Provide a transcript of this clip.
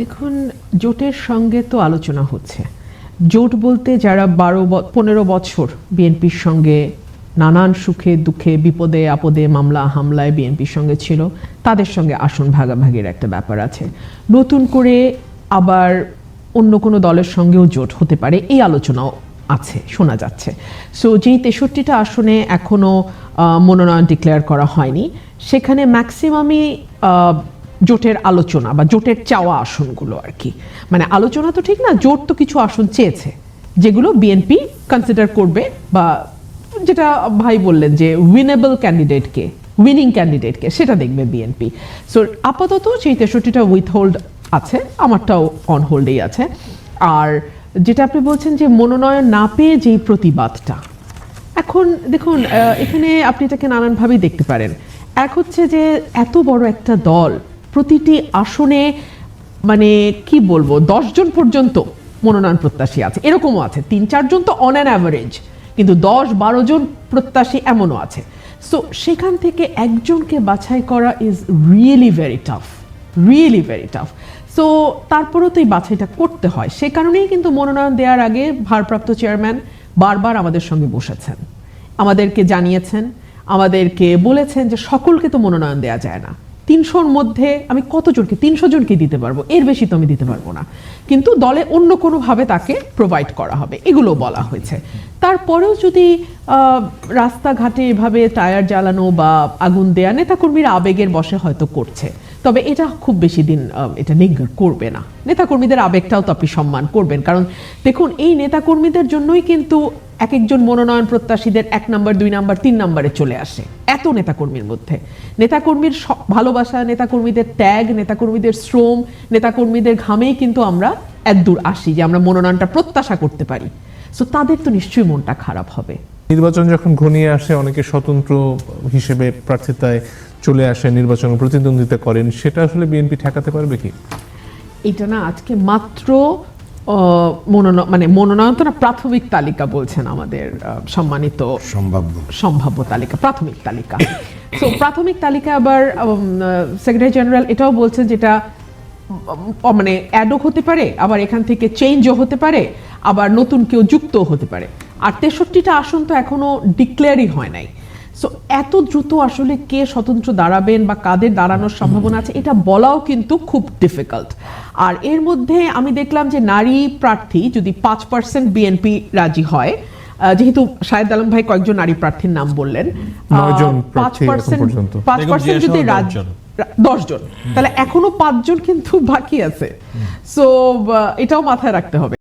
দেখুন, জোটের সঙ্গে তো আলোচনা হচ্ছে। জোট বলতে যারা বারো পনেরো বছর বিএনপির সঙ্গে নানান সুখে, দুঃখে, বিপদে, আপদে, মামলা, হামলায় বিএনপির সঙ্গে ছিল, তাদের সঙ্গে আসন ভাগাভাগির একটা ব্যাপার আছে। নতুন করে আবার অন্য কোনো দলের সঙ্গেও জোট হতে পারে, এই আলোচনাও আছে, শোনা যাচ্ছে। সো যেই তেষট্টিটা আসনে এখনও মনোনয়ন ডিক্লেয়ার করা হয়নি, সেখানে ম্যাক্সিমামই জোটের আলোচনা বা জোটের চাওয়া আসনগুলো আর কি। মানে আলোচনা তো ঠিক না, জোট তো কিছু আসন চেয়েছে, যেগুলো বিএনপি কনসিডার করবে বা যেটা ভাই বললেন যে উইনেবল ক্যান্ডিডেটকে উইনিং ক্যান্ডিডেটকে সেটা দেখবে বিএনপি সো আপাতত সেই তেষট্টিটা উইথ হোল্ড আছে, আমারটাও অন হোল্ডেই আছে। আর যেটা আপনি বলছেন যে মনোনয়ন না পেয়ে যেই প্রতিবাদটা, এখন দেখুন এখানে আপনি এটাকে নানানভাবেই দেখতে পারেন। এক হচ্ছে যে এত বড় একটা দল প্রতিটি আসনে মানে কি বলব দশজন পর্যন্ত মনোনয়ন প্রত্যাশী আছে। এরকমও আছে। তিন চারজন তো অন অ্যান অ্যাভারেজ কিন্তু দশ, বারো জন প্রত্যাশী এমনও আছে। সো সেখান থেকে একজনকে বাছাই করা is really very tough really very tough so তারপরেও তো এই বাছাইটা করতে হয়। সে কারণেই কিন্তু মনোনয়ন দেওয়ার আগে ভারপ্রাপ্ত চেয়ারম্যান বারবার আমাদের সঙ্গে বসেছেন। আমাদেরকে জানিয়েছেন, আমাদেরকে বলেছেন যে সকলকে তো মনোনয়ন দেওয়া যায় না। তিনশোর মধ্যে আমি কতজনকে তিনশো জনকে দিতে পারব? এর বেশি তো আমি দিতে পারব না। কিন্তু দলে অন্য কোনোভাবে তাকে প্রোভাইড করা হবে। এগুলো বলা হয়েছে। তারপরেও যদি রাস্তাঘাটে এভাবে টায়ার জ্বালানো বা আগুন দেয়া, নেতাকর্মীরা আবেগের বসে হয়তো করছে। তবে এটা খুব বেশি দিন এটা নিগ্রহ করবে না। নেতাকর্মীদের আবেগটাও তো আপনি সম্মান করবেন। কারণ দেখুন, এই নেতাকর্মীদের জন্যই কিন্তু এক একজন মনোনয়ন প্রত্যাশীদের এক নাম্বার দুই নাম্বার তিন নাম্বারে চলে আসে। এত নেতাকর্মীর মধ্যে। নেতাকর্মীর ভালোবাসা নেতাকর্মীদের ত্যাগ নেতাকর্মীদের শ্রম নেতাকর্মীদের ঘামেই কিন্তু আমরা এত দূর আসি যে আমরা মনোনয়নটা প্রত্যাশা করতে পারি। সো তাদের তো নিশ্চয়ই মনটা খারাপ হবে। নির্বাচন যখন ঘনিয়ে আসে অনেকে স্বতন্ত্র হিসেবে প্রার্থিতায় চলে আসে নির্বাচনে প্রতিদ্বন্দ্বিতা করেন। সেটা আসলে বিএনপি ঠেকাতে পারবে কি? এটা না আজকে মাত্র মানে মনোনয়ন তো না প্রাথমিক তালিকা বলছেন আমাদের সম্মানিত সম্ভাব্য। সম্ভাব্য তালিকা প্রাথমিক তালিকা। তো প্রাথমিক তালিকা আবার সেক্রেটারি জেনারেল এটাও বলছেন যেটা মানে অ্যাডও হতে পারে আবার এখান থেকে চেঞ্জও হতে পারে আবার নতুন কেউ যুক্তও হতে পারে। আর তেষট্টিটা আসন তো এখনও ডিক্লেয়ারই হয় নাই। সো এত দ্রুত আসলে কে স্বতন্ত্র দাঁড়াবেন বা কাদের দাঁড়ানোর সম্ভাবনা আছে এটা বলাও কিন্তু খুব ডিফিকাল্ট আর এর মধ্যে আমি দেখলাম যে নারী প্রার্থী যদি পাঁচ পার্সেন্ট বিএনপি রাজি হয় আহ, যেহেতু শাহেদ আলম ভাই কয়েকজন নারী প্রার্থীর নাম বললেন পাঁচ পার্সেন্ট পাঁচ পার্সেন্ট যদি রাজ্য দশজন। দশজন। তাহলে এখনও পাঁচজন কিন্তু বাকি আছে। সো এটাও মাথায় রাখতে হবে।